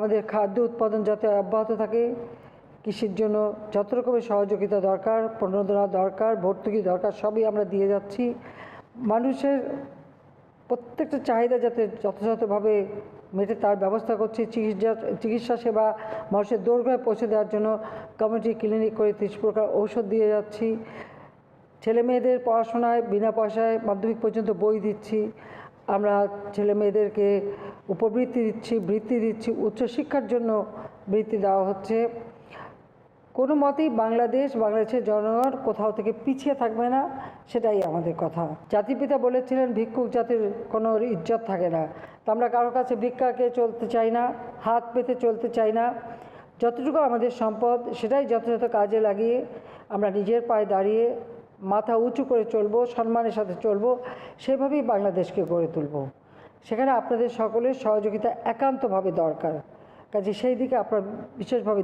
আমাদের খাদ্য উৎপাদন যাতে অব্যাহত থাকে, কৃষির জন্য যত রকমের সহযোগিতা দরকার, প্রণোদনা দরকার, ভর্তুকি দরকার, সবই আমরা দিয়ে যাচ্ছি। মানুষের প্রত্যেকটা চাহিদা যাতে যথাযথভাবে মেটে তার ব্যবস্থা করছে। চিকিৎসা চিকিৎসা সেবা মানুষের দৌড়গড়ায় পৌঁছে দেওয়ার জন্য কমিউনিটি ক্লিনিক করে তিরিশ প্রকার ঔষধ দিয়ে যাচ্ছি। ছেলে মেয়েদের পড়াশোনায়, বিনা পয়সায় মাধ্যমিক পর্যন্ত বই দিচ্ছি। আমরা ছেলে মেয়েদেরকে উপবৃত্তি দিচ্ছি, বৃত্তি দিচ্ছি, উচ্চশিক্ষার জন্য বৃত্তি দেওয়া হচ্ছে। কোনো মতেই বাংলাদেশ, বাংলাদেশের জনগণ কোথাও থেকে পিছিয়ে থাকবে না, সেটাই আমাদের কথা। জাতিপিতা বলেছিলেন, ভিক্ষুক জাতির কোনো ইজ্জত থাকে না। তা আমরা কারও কাছে ভিক্ষাকে চলতে চাই না, হাত পেতে চলতে চাই না। যতটুকু আমাদের সম্পদ, সেটাই যথাযথ কাজে লাগিয়ে আমরা নিজের পায়ে দাঁড়িয়ে মাথা উঁচু করে চলবো, সম্মানের সাথে চলবো, সেভাবেই বাংলাদেশকে গড়ে তুলব। সেখানে আপনাদের সকলের সহযোগিতা একান্তভাবে দরকার। কাজে সেই দিকে আপনার বিশেষভাবে